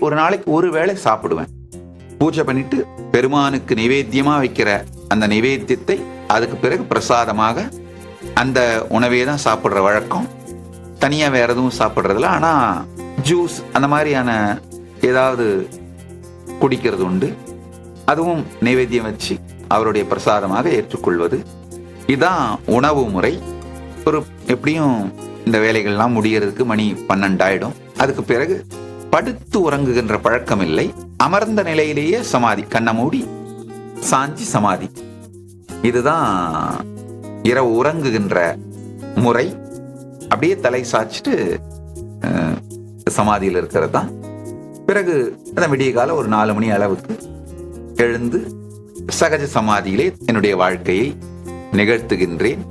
ஒரு நாளைக்கு ஒரு வேளை சாப்பிடுவேன். பூஜை பண்ணிட்டு பெருமானுக்கு நிவேத்தியமாக வைக்கிற அந்த நிவேத்தியத்தை அதுக்கு பிறகு பிரசாதமாக அந்த உணவே தான் சாப்பிட்ற வழக்கம். தனியாக வேற எதுவும் சாப்பிட்றதில்ல. ஆனால் ஜூஸ் அந்த மாதிரியான ஏதாவது குடிக்கிறது உண்டு. அதுவும் நைவேத்தியம் வச்சு அவருடைய பிரசாதமாக ஏற்றுக்கொள்வது. இதுதான் உணவு முறை. ஒரு எப்படியும் இந்த வேலைகள்லாம் முடியறதுக்கு மணி பன்னெண்டாயிடும். அதுக்கு பிறகு படுத்து உறங்குகின்ற பழக்கம் இல்லை அமர்ந்த நிலையிலேயே சமாதி கண்ணை மூடி சாஞ்சி சமாதி. இதுதான் இரவு உறங்குகின்ற முறை. அப்படியே தலை சாய்ச்சிட்டு சமாதியில் இருக்கிறது தான். பிறகு அந்த விடிய கால ஒரு நாலு மணி அளவுக்கு எழுந்து சகஜ சமாதியிலே என்னுடைய வாழ்க்கையை நிகழ்த்துகின்றேன்.